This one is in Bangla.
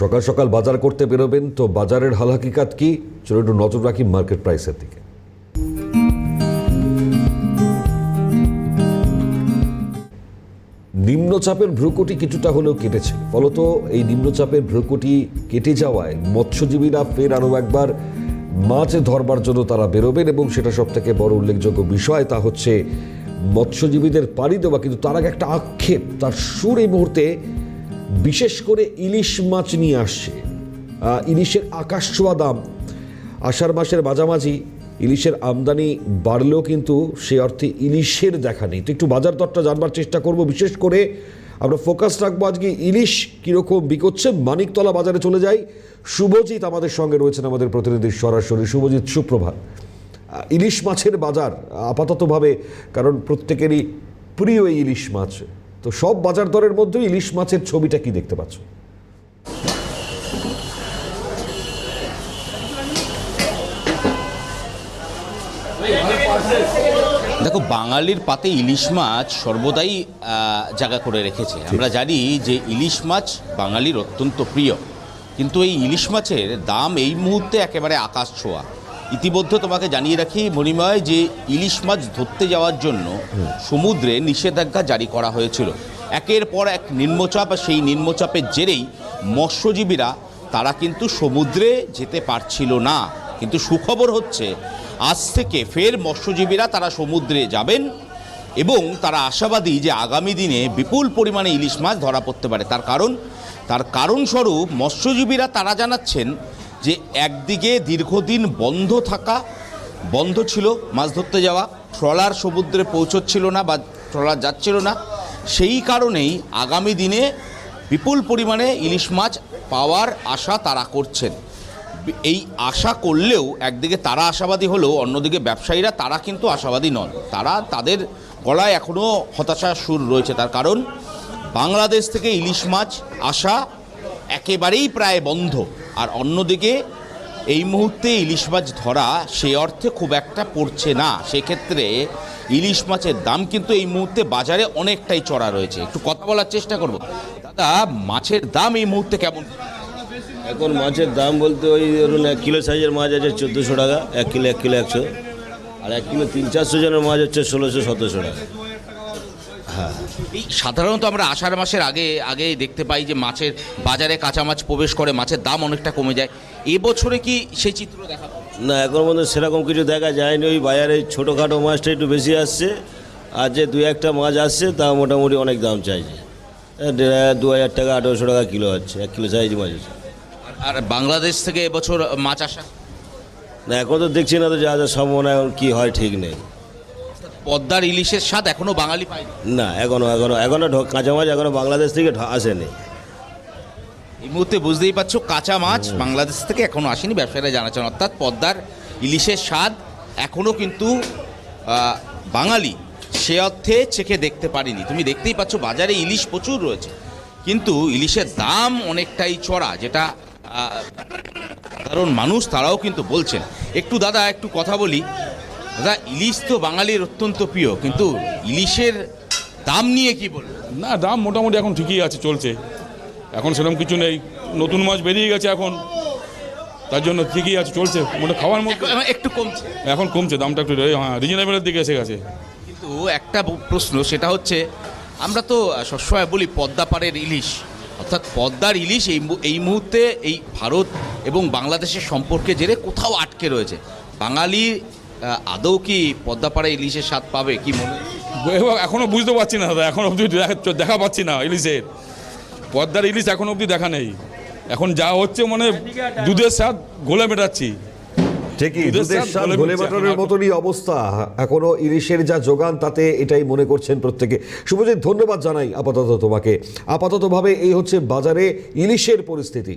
সকাল সকাল বাজার করতে বেরোবেন, তো বাজারের হাল হাকিকাত কি? চলো একটু নজর রাখি মার্কেট প্রাইসের দিকে। নিম্নচাপের ভ্রুকুটি কিছুটা হলেও কেটেছে। ফলত এই নিম্নচাপের ভ্রুকুটি কেটে যাওয়ায় মৎস্যজীবীরা ফের আরও একবার মাছ ধরবার জন্য তারা বেরোবেন এবং সেটা সব থেকে বড় উল্লেখযোগ্য বিষয় তা হচ্ছে, মৎস্যজীবীদের পাড়ি দেওয়া কিন্তু তার আগে একটা আক্ষেপ। তার সুর এই মুহূর্তে বিশেষ করে ইলিশ মাছ নিয়ে আসছে। ইলিশের আকাশ ছোঁয়া দাম। আষাঢ় মাসের মাঝামাঝি ইলিশের আমদানি বাড়লেও কিন্তু সে অর্থে ইলিশের দেখা নেই। তো একটু বাজার দরটা জানবার চেষ্টা করব। বিশেষ করে আমরা ফোকাস রাখব আজকে ইলিশ কীরকম বিকোচ্ছে। মানিকতলা বাজারে চলে যাই। শুভজিৎ আমাদের সঙ্গে রয়েছেন আমাদের প্রতিনিধি সরাসরি। শুভজিৎ, সুপ্রভাত। ইলিশ মাছের বাজার আপাততভাবে, কারণ প্রত্যেকেরই প্রিয় ইলিশ মাছ। তো সব বাজার দরের মধ্যে ইলিশ মাছের ছবিটা কি দেখতে পাচ্ছ? দেখো বাঙালির পাতে ইলিশ মাছ সর্বদাই জায়গা করে রেখেছে। আমরা জানি যে ইলিশ মাছ বাঙালির অত্যন্ত প্রিয়। কিন্তু এই ইলিশ মাছের দাম এই মুহূর্তে একেবারে আকাশ ছোঁয়া। ইতিমধ্যে তোমাকে জানিয়ে রাখি মণিময় যে ইলিশ মাছ ধরতে যাওয়ার জন্য সমুদ্রে নিষেধাজ্ঞা জারি করা হয়েছিল। একের পর এক নিম্নচাপ আর সেই নিম্নচাপের জেরেই মৎস্যজীবীরা তারা কিন্তু সমুদ্রে যেতে পারছিল না। কিন্তু সুখবর হচ্ছে আজ থেকে ফের মৎস্যজীবীরা তারা সমুদ্রে যাবেন এবং তারা আশাবাদী যে আগামী দিনে বিপুল পরিমাণে ইলিশ মাছ ধরা পড়তে পারে। তার কারণ তার কারণস্বরূপ মৎস্যজীবীরা তারা জানাচ্ছেন যে একদিকে দীর্ঘদিন বন্ধ থাকা, বন্ধ ছিল মাছ ধরতে যাওয়া, ট্রলার সমুদ্রে পৌঁছচ্ছিল না বা ট্রলার যাচ্ছিল না, সেই কারণেই আগামী দিনে বিপুল পরিমাণে ইলিশ মাছ পাওয়ার আশা তারা করছেন। এই আশা করলেও একদিকে তারা আশাবাদী হলেও অন্যদিকে ব্যবসায়ীরা তারা কিন্তু আশাবাদী নন। তারা তাদের গলায় এখনও হতাশার সুর রয়েছে। তার কারণ, বাংলাদেশ থেকে ইলিশ মাছ আসা একেবারেই প্রায় বন্ধ। আর অন্যদিকে, এই মুহূর্তে ইলিশ মাছ ধরা সে অর্থে খুব একটা পড়ছে না। সেক্ষেত্রে ইলিশ মাছের দাম কিন্তু এই মুহূর্তে বাজারে অনেকটাই চড়া রয়েছে। একটু কথা বলার চেষ্টা করব। দাদা, মাছের দাম এই মুহূর্তে কেমন? এখন মাছের দাম বলতে ওই ধরুন এক কিলো সাইজের মাছ আছে চোদ্দোশো টাকা, এক কিলো এক কিলো একশো। আর এক কিলো তিন চারশো জনের মাছ হচ্ছে ষোলোশো, সতেরোশো টাকা। এই সাধারণত আমরা আষাঢ় মাসের আগে আগে দেখতে পাই যে মাছের বাজারে কাঁচা মাছ প্রবেশ করে মাছের দাম অনেকটা কমে যায়। এবছরে কি সেই চিত্র দেখা না এখন মধ্যে সেরকম কিছু দেখা যায়নি। ওই বাজারে ছোটোখাটো মাছটা একটু বেশি আসছে। আর যে দু একটা মাছ আসছে তা মোটামুটি অনেক দাম চাইছে। দু হাজার টাকা আঠেরোশো টাকা কিলো হচ্ছে এক কিলো সাইজ মাছ আর বাংলাদেশ থেকে এবছর মাছ আসা? না এখন তো দেখছি না তো যা যা সম্ভাবনা এখন কী হয় ঠিক নেই। পদ্মার ইলিশের স্বাদ এখনও বাঙালি পায়নি না। এখনও এখনও এখনও ঢ- কাঁচা মাছ এখনও বাংলাদেশ থেকে আসেনি। এই মুহূর্তে বুঝতেই পারছ কাঁচা মাছ বাংলাদেশ থেকে এখনও আসেনি ব্যবসায়ীরা জানাচ্ছেন। অর্থাৎ পদ্মার ইলিশের স্বাদ এখনও কিন্তু বাঙালি সে অর্থে চেখে দেখতে পারিনি। তুমি দেখতেই পাচ্ছ বাজারে ইলিশ প্রচুর রয়েছে। কিন্তু ইলিশের দাম অনেকটাই চড়া যেটা সাধারণ মানুষ তারাও কিন্তু বলছেন। একটু দাদা একটু কথা বলি। দাদা ইলিশ তো বাঙালির অত্যন্ত প্রিয় কিন্তু ইলিশের দাম নিয়ে কি বলব? না দাম মোটামুটি এখন ঠিকই আছে চলছে। এখন সেরকম কিছু নেই নতুন মাছ বেরিয়ে গেছে এখন। তার জন্য ঠিকই আছে চলছে মোটা খাওয়ার মধ্যে একটু কমছে। এখন কমছে দামটা একটু রে- হ্যাঁ রিজনেবলের দিকে এসে গেছে। কিন্তু একটা প্রশ্ন সেটা হচ্ছে আমরা তো সবসময় বলি পদ্মা পাড়ের ইলিশ। অর্থাৎ পদ্মার ইলিশ এই এই মুহূর্তে এই ভারত এবং বাংলাদেশের সম্পর্কে জেরে কোথাও আটকে রয়েছে। বাঙালি আদৌ কি পদ্মা পাড়ে ইলিশের স্বাদ পাবে? কি মনে? হয়? এখনও বুঝতে পারছি না দাদা এখন অবধি দেখা দেখা পাচ্ছি না ইলিশের। পদ্মার ইলিশ এখন অবধি দেখা নেই। এখন যা হচ্ছে মানে দুধের স্বাদ গোলে মেটাচ্ছি। ঠিকই দুধের স্বাদ গলে ঘোলে মিটছে মতনই অবস্থা। এখনও ইলিশের যা যোগান তাতে এটাই মনে করছেন প্রত্যেকে। শুভজিৎ ধন্যবাদ জানাই আপাতত তোমাকে। আপাততভাবে এই হচ্ছে বাজারে ইলিশের পরিস্থিতি।